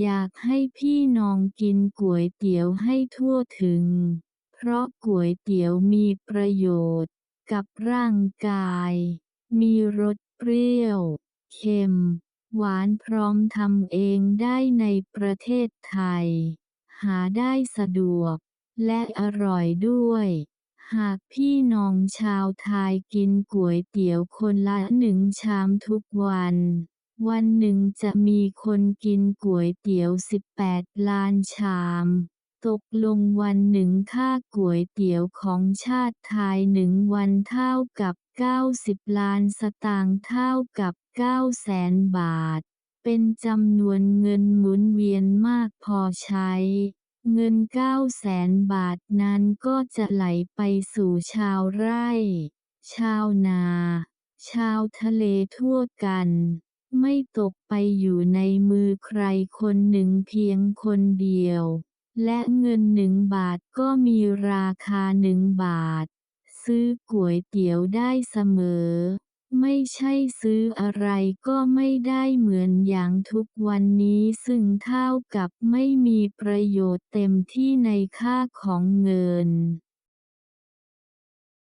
อยากให้พี่น้องกินก๋วยเตี๋ยวให้ทั่วถึง เพราะก๋วยเตี๋ยวมีประโยชน์กับร่างกาย มีรสเปรี้ยว เค็ม หวานพร้อมทำเองได้ในประเทศไทย หาได้สะดวก และอร่อยด้วย หากพี่น้องชาวไทยกินก๋วยเตี๋ยวคนละหนึ่งชามทุกวัน วันหนึ่งจะมีคนกินก๋วยเตี๋ยว 18 ล้านชามตกลงวันหนึ่งค่าก๋วยเตี๋ยวของชาติไทยหนึ่งวันเท่ากับ 90 ล้านสตางค์เท่ากับ 9 แสนบาท เป็นจำนวนเงินหมุนเวียนมากพอใช้ เงิน9แสนบาทนั้นก็จะไหลไปสู่ชาวไร่ ชาวนา ชาวทะเลทั่วกัน ไม่ตกไปอยู่ในมือใครคนหนึ่งเพียงคนเดียว และเงินหนึ่งบาทก็มีราคาหนึ่งบาท ซื้อก๋วยเตี๋ยวได้เสมอ ไม่ใช่ซื้ออะไรก็ไม่ได้เหมือนอย่างทุกวันนี้ซึ่งเท่ากับไม่มีประโยชน์เต็มที่ในค่าของเงิน